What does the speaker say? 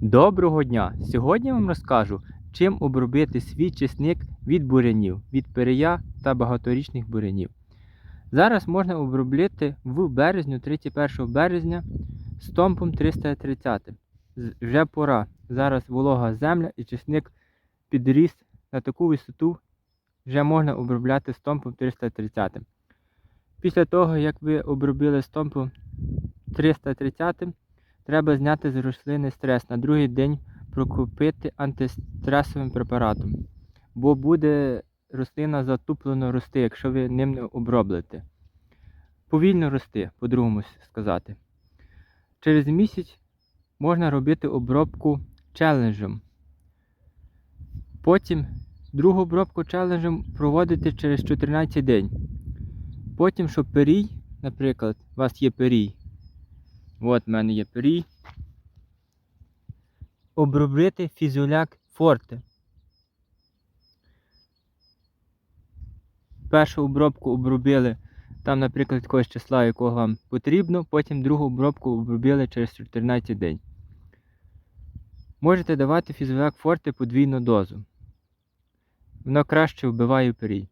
Доброго дня! Сьогодні вам розкажу, чим обробити свій чесник від бурянів, від перея та багаторічних бурянів. Зараз можна обробити в березню, 31 березня, з стомпом 330. Вже пора. Зараз волога земля і чесник підріс на таку висоту, вже можна обробляти стомпом 330. Після того, як ви обробили стомпом 330, Треба зняти з рослини стрес на другий день прокупити антистресовим препаратом, бо буде рослина затуплено рости, якщо ви ним не оброблите. Повільно рости, по-другому сказати. Через місяць можна робити обробку челенджем. Потім другу обробку челенджем проводити через 14 день. Потім, щоб перій, наприклад, у вас є перій, От в мене є перій. Обробити фізіоляк форте. Першу обробку обробили там, наприклад, якогось числа, якого вам потрібно, потім другу обробку обробили через 14 день. Можете давати фізіоляк форте подвійну дозу. Воно краще вбиває перій.